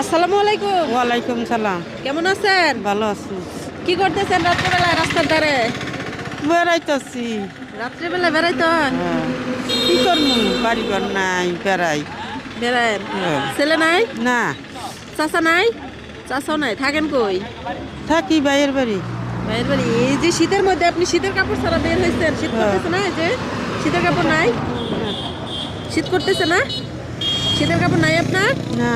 আসসালামু আলাইকুম। ওয়ালাইকুম সালাম। কেমন আছেন? ভালো আছি। কি করতেছেন রাত্রেবেলায় রাস্তার ধারে? বেড়াইতেছি। রাত্রেবেলা বেড়াইতে কি করব বাড়ি ঘর নাই বেড়াই। বেড়ায়? হ্যাঁ। ছেলে নাই? না। চাচা নাই? চাচাও নাই থাকেন কই? থাকি বাইরের বাড়ি। বাইরের বাড়ি। এই যে শীতের মধ্যে আপনি শীতের কাপড় ছাড়া বের হয়েছেন শীত হ্যাঁ। করতেছে না যে? শীতের কাপড় নাই? শীত করতেছে না? শীতের কাপড় নাই আপনার? না।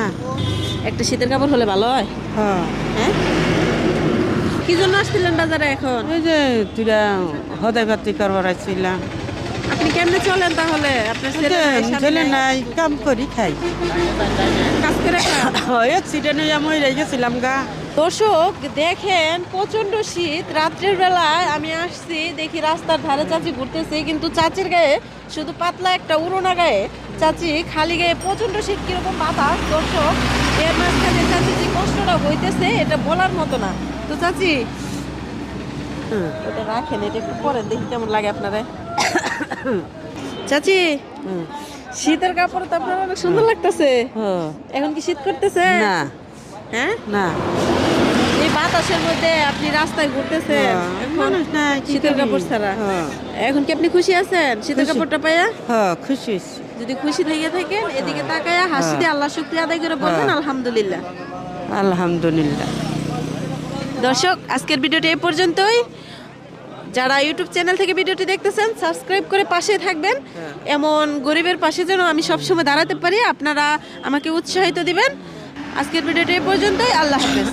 একটা শীতের কাপড় হলে ভালো হয়? হ্যাঁ। হ্যাঁ? কি জন্য আসছিলেন বাজারে এখন? ওই যে তুই হদায় ভাতি করবার আসছিলাম আপনি কেমনে চলেন তাহলে? আপনার ছেলে নাই, কাম করি খাই। কাজ করে অ্যাক্সিডেন্ট গেছিলাম গা। দর্শক দেখেন প্রচণ্ড শীত। রাত্রের বেলায় আমি আসছি দেখি রাস্তার ধারে চাচি ঘুরতেছে কিন্তু চাচির গায়ে শুধু পাতলা একটা উড়োনা গায়ে চাচি খালি গায়ে প্রচণ্ড শীত কীরকম বাতাস? দর্শক এর মাঝখানে চাচি যে কষ্টটা হইতেছে এটা বলার মতো না। তো চাচি হুম, ওটা রাখেন এটা একটু পরে দেখি কেমন লাগে আপনারা। চাচি শীতের কাপড় তো আপনার অনেক সুন্দর লাগতেছে। এখন কি শীত করতেছে? না। হ্যাঁ? না। এই বাতাসের মধ্যে আপনি রাস্তায় ঘুরতেছেন মানুষ শীতের কাপড় ছাড়া। এখন কি আপনি খুশি আছেন শীতের কাপড়টা পাইয়া? হ্যাঁ খুশি যদি খুশি থেকে থাকেন এদিকে তাকায়া হাসি দিয়ে আল্লাহ শুক্রিয়া আদায় করে বলবেন। আলহামদুলিল্লাহ। আলহামদুলিল্লাহ। দর্শক আজকের ভিডিওটি এই পর্যন্তই। যারা ইউটিউব চ্যানেল থেকে ভিডিওটি দেখতেছেন সাবস্ক্রাইব করে পাশে থাকবেন। এমন গরিবের পাশে যেন আমি সবসময় দাঁড়াতে পারি আপনারা আমাকে উৎসাহিত দিবেন। আজকের ভিডিওটি এই পর্যন্তই আল্লাহ হাফেজ।